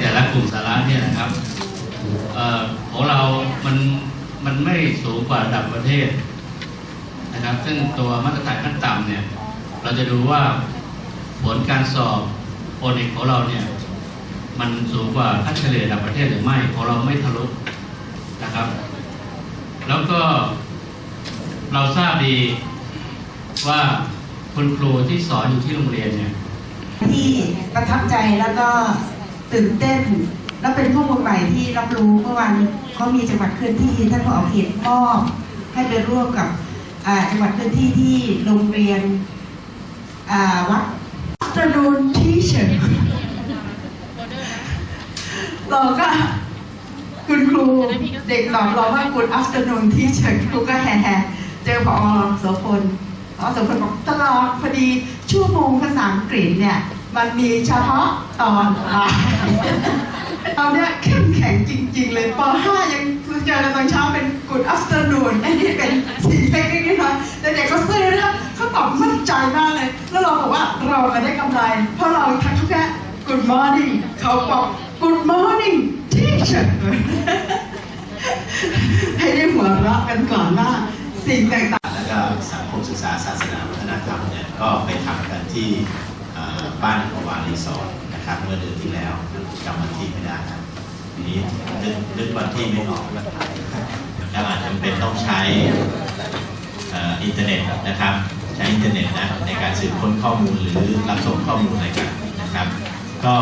แต่ละกลุ่มสาระเนี่ยนะครับออของเรา มัน มันไม่สูงกว่าระดับประเทศนะครับ ซึ่งตัวมาตรฐานขั้นต่ำเนี่ย เราจะดูว่าผลการสอบโอเน็กของเราเนี่ย มันสูงกว่าค่าเฉลี่ยระดับประเทศหรือไม่ ของเราไม่ทะลุนะครับ แล้วก็เราทราบดีว่าคุณครูที่สอนอยู่ที่โรงเรียนเนี่ยที่ประทับใจแล้วก็ ตื่นเต้น และเป็นข้อมูลใหม่ที่รับรู้เมื่อวานเขามีจังหวัดเคลื่อนที่ท่านผอเขตมอบให้ไปร่วมกับอ่าจังหวัดเคลื่อนที่ที่โรงเรียนอ่าวัดตระนูนที่เฉินเราก็คุณครูเด็กตอบเราว่า good afternoon ที่เฉินครูก็แห่ๆเจอพอโสพลพอโสพลบอกตลอดพอดีชั่วโมงภาษาอังกฤษเนี่ย มันมีเฉพาะตอนบ่ายเราเนี่ยเข้มแข็งจริง ๆ เลยป .5 ยังเจอกันตอนเช้าเป็น good afternoon อันนี้เป็นสิ่งเล็กๆน้อยๆแต่เด็กก็ซื้อนะคะเขาตอบมั่นใจมากเลย แล้วเราบอกว่าเราไม่ได้กำไร เพราะเราทักเขาแค่ good morning เขาบอก good morning teacher ให้ได้หัวเราะกันก่อนว่าสิ่งต่างๆแล้วก็สังคมศึกษาศาสนาวัฒนธรรมเนี่ยก็ไปทำกันที่ บ้านของวารีสอร์ทนะครับ เมื่อเดือนที่แล้วจำวันที่ไม่ได้ครับทีนี้นึกนึกวันที่ไม่ออกก็อาจจะเป็นต้องใช้อินเทอร์เน็ตนะครับ ใช้อินเทอร์เน็ตนะในการสืบค้นข้อมูลหรือรับส่งข้อมูลอะไรกันนะครับ ก็